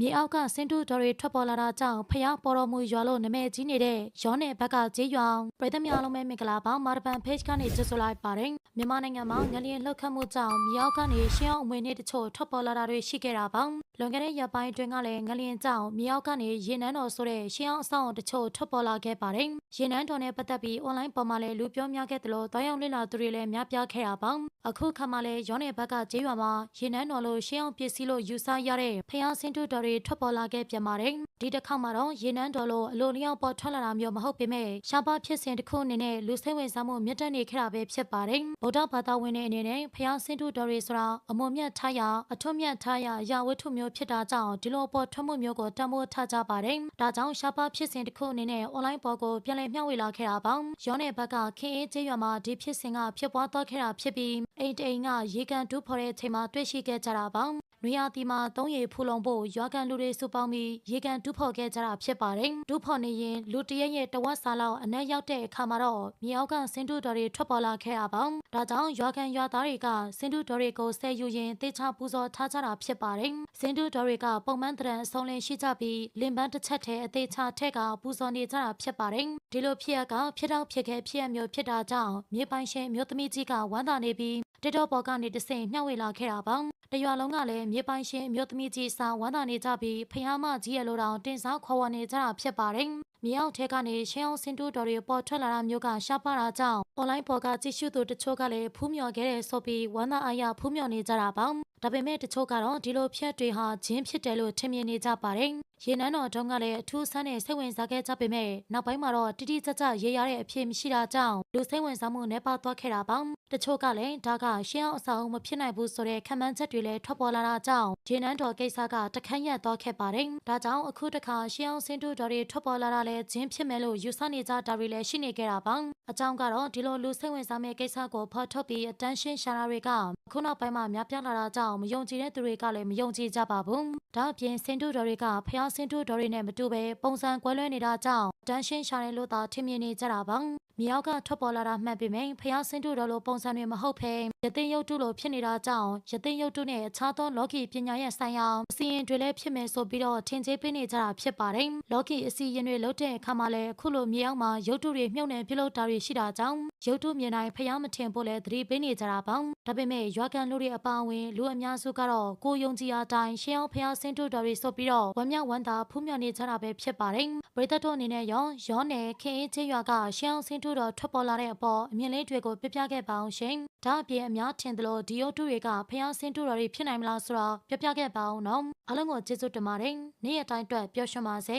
မြေအောက်ကစင်တူတော်တွေထွက်ပေါ်လာတာကြောင့်ဖျားပေါ်တော်မူရွာလို့နာမည်ကြီးနေတဲ့ရောနယ်ဘက်ကကြေးရွာပြည်သူများလုံးပဲမင်္ဂလာပါမာရပန် page ကနေကြိုဆိုလိုက်ပါတယ်မြန်မာနိုင်ငံမှာငလျင်လှုပ်ခတ်မှုကြောင့်မြေအောက်ကနေရှင်းအောင်အမွေနေ့တချို့ထွက်ပေါ်လာတာတွေရှိခဲ့တာပါ လွန်ခဲ့တဲ့ရက်ပိုင်းအတွင်းကလည်းငလျင်ကြောင့်မြေအောက်ကနေရေနန်းတော်ဆိုတဲ့ရှင်းအောင်အဆောင်တချို့ထွက်ပေါ်လာခဲ့ပါတယ်ရေနန်းတော်နဲ့ပတ်သက်ပြီး online ပေါ်မှာလည်းလူပြောများခဲ့တယ်လို့တောင်းရောက်လေ့လာသူတွေလည်းများပြားခဲ့တာပါအခုခါမှလည်းရောနယ်ဘက်ကကြေးရွာမှာရေနန်းတော်လို့ရှင်းအောင်ပစ္စည်းလို့ယူဆရတဲ့ဖျားစင်တူတော်တွေထွက်ပေါ်လာခဲ့ပြန်ပါတယ်ဒီတစ်ခါမှတော့ရေနန်းတော်လို့အလိုလျောက်ပေါ်ထွက်လာတာမျိုးမဟုတ်ပေမဲ့ရှားပါဖြစ်စဉ်တစ်ခုအနေနဲ့လူစိတ်ဝင်စားမှုမြင့်တက်နေခဲ့တာပဲဖြစ်ပါတယ်ဗုဒ္ဓဘာသာဝင်တွေအနေနဲ့ဖျားစင်တူတော်တွေဆိုတာအမွန်မြတ်ထားရအထွတ်မြတ်ထားရအရာဝတ္ထုမျိုးဖြစ်တာကြောင့်ဒီလိုပေါ်ထွက်မှုမျိုးကိုတံမိုးထားကြပါတယ်ဒါကြောင့်ရှားပါဖြစ်စဉ်တစ်ခုအနေနဲ့ online ပေါ်ကိုပြန်လည်မျှဝေလာခဲ့တာပါရောနယ်ဘက်ကခင်အေးကျေးရွာမှာဒီဖြစ်စဉ်ကဖြစ်ပွားသွားခဲ့တာဖြစ်ပြီးအိမ်တိန်ကရေကန်တူးဖော်တဲ့အချိန်မှာတွေ့ရှိခဲ့ကြတာပါနွေရာသီမှာသုံးရီဖူလုံဖို့ရွာကန်လူတွေစုပေါင်းပြီးရေကန်တူးဖော်ခဲ့ကြတာဖြစ်ပါတယ်။တူးဖော်နေရင်လူတရက်ရဲ့တဝက်စာလောက်အနက်ရောက်တဲ့အခါမှာတော့မြေအောက်ကစင်တူတော်တွေထွက်ပေါ်လာခဲ့တာပါ။ဒါကြောင့်ရွာကန်ရွာသားတွေကစင်တူတော်တွေကိုဆဲယူရင်တေချာပူဇော်ထားကြတာဖြစ်ပါတယ်။စင်တူတော်တွေကပုံမှန်တရံအဆုံးလင်းရှိကြပြီးလင်ပန်းတစ်ချက်တည်းအသေးချာထက်ကပူဇော်နေကြတာဖြစ်ပါတယ်။ဒီလိုဖြစ်ရကဖြစ်တော့ဖြစ်ခဲ့ဖြစ်ရမျိုးဖြစ်တာကြောင့်မြေပိုင်ရှင်မျိုးသမီးကြီးကဝမ်းသာနေပြီးတက်တော့ပေါ်ကနေတဆင့်မျှဝေလာခဲ့တာပါ တရွာလုံးကလည်းမြေပိုင်ရှင်အမျိုးသမီးကြီးစာဝမ်းသာနေကြပြီးဖျားမကြီးရလိုတောင်တင်စားခေါ်ဝေါ်နေကြတာဖြစ်ပါတယ်မြေအောက်ထဲကနေရှင်းအောင်စင်တူတော်တွေပေါ်ထွက်လာတာမျိုးကရှားပါတာကြောင့် online ပေါ်ကကြည့်ရှုသူတချို့ကလည်းဖူးမြော်ခဲ့တဲ့ဆိုပြီးဝမ်းသာအားရဖူးမြော်နေကြတာပါဒါပေမဲ့တချို့ကတော့ဒီလိုဖြတ်တွေဟာဂျင်းဖြစ်တယ်လို့ထင်မြင်နေကြပါတယ်ရေနန်းတော်တုန်းကလည်းအထူးဆန်းနဲ့စိတ်ဝင်စားခဲ့ကြပေမဲ့နောက်ပိုင်းမှာတော့တိတိကျကျရေးရတဲ့အဖြစ်မရှိတာကြောင့်လူစိတ်ဝင်စားမှုနှဲပါသွားခဲ့တာပါတချို့ကလည်းဒါကရှင်းအောင်အဆောင်မဖြစ်နိုင်ဘူးဆိုတဲ့ခံမှန်းချက်တွေလည်းထွက်ပေါ်လာတာကြောင့်ရေနန်းတော်ကိစ္စကတခန့်ရက်သွားခဲ့ပါတယ်ဒါကြောင့်အခုတခါရှင်းအောင်စင်တူတော်တွေထွက်ပေါ်လာတာလည်းဂျင်းဖြစ်မယ်လို့ယူဆနေကြတာတွေလည်းရှိနေကြတာပါအကြောင်းကတော့ဒီလိုလူစိတ်ဝင်စားမယ့်ကိစ္စကိုဖော်ထုတ်ပြီးအတန်းရှင်းရှာတာတွေကခုနောက်ပိုင်းမှာများပြားလာတာကြောင့်မယုံကြည်တဲ့သူတွေကလည်းမယုံကြည်ကြပါဘူးဒါအပြင်စင်တူတော်တွေကဖျားစင်တူတော်တွေနဲ့မတူပဲပုံစံကွဲလွဲနေတာကြောင့်တန်းရှင်းရှာတယ်လို့သာထင်မြင်နေကြတာပါမြေအောက်ကထွက်ပေါ်လာတာမှတ်ပေမဲ့ဖျားစင်တူတော်လိုပုံစံတွေမဟုတ်ဘဲရသိရုပ်တုလိုဖြစ်နေတာကြောင့်ရသိရုပ်တုနဲ့အခြားသောလောကီပညာရဲ့ဆိုင်ရာအစီရင်တွေလည်းဖြစ်မယ်ဆိုပြီးတော့ထင်ကြေးပေးနေကြတာဖြစ်ပါတယ်လောကီအစီရင်တွေလုပ်တဲ့အခါမှာလည်းအခုလိုမြေအောက်မှာရုပ်တုတွေမြုပ်နှံပြုလုပ်တာတွေရှိတာကြောင့်ရုပ်တုမြင်တိုင်းဖျားမထင်ဖို့လည်းသတိပေးနေကြတာပါဒါပေမဲ့ရွာကန်လူတွေအပါအဝင်လူအများစုကတော့ကိုယုံကြည်အားတိုင်းရှင်းအောင်ဖျားစင်တူတော်တွေဆိုပြီးတော့ဝမ်းမြောက်ဝမ်းသာဖူးမြော်နေကြတာပဲဖြစ်ပါတယ်ပရိသတ်တို့အနေနဲ့ရောရောနယ်ခင်အေးချင်းရွာကရှင်းအောင်စင်တူတော်ထွက်ပေါ်လာတဲ့အပေါ်အမြင်လေးတွေကိုပြပြခဲ့ပါအောင်ရှင်ဒါအပြင်အများထင်သလိုဒီယိုတူတွေကဖျားစင်တူတော်တွေဖြစ်နိုင်မလားဆိုတော့ပြပြခဲ့ပါအောင်နော်အားလုံးကိုကျေးဇူးတင်ပါတယ်နေ့ရက်တိုင်းအတွက်ပျော်ရွှင်ပါစေ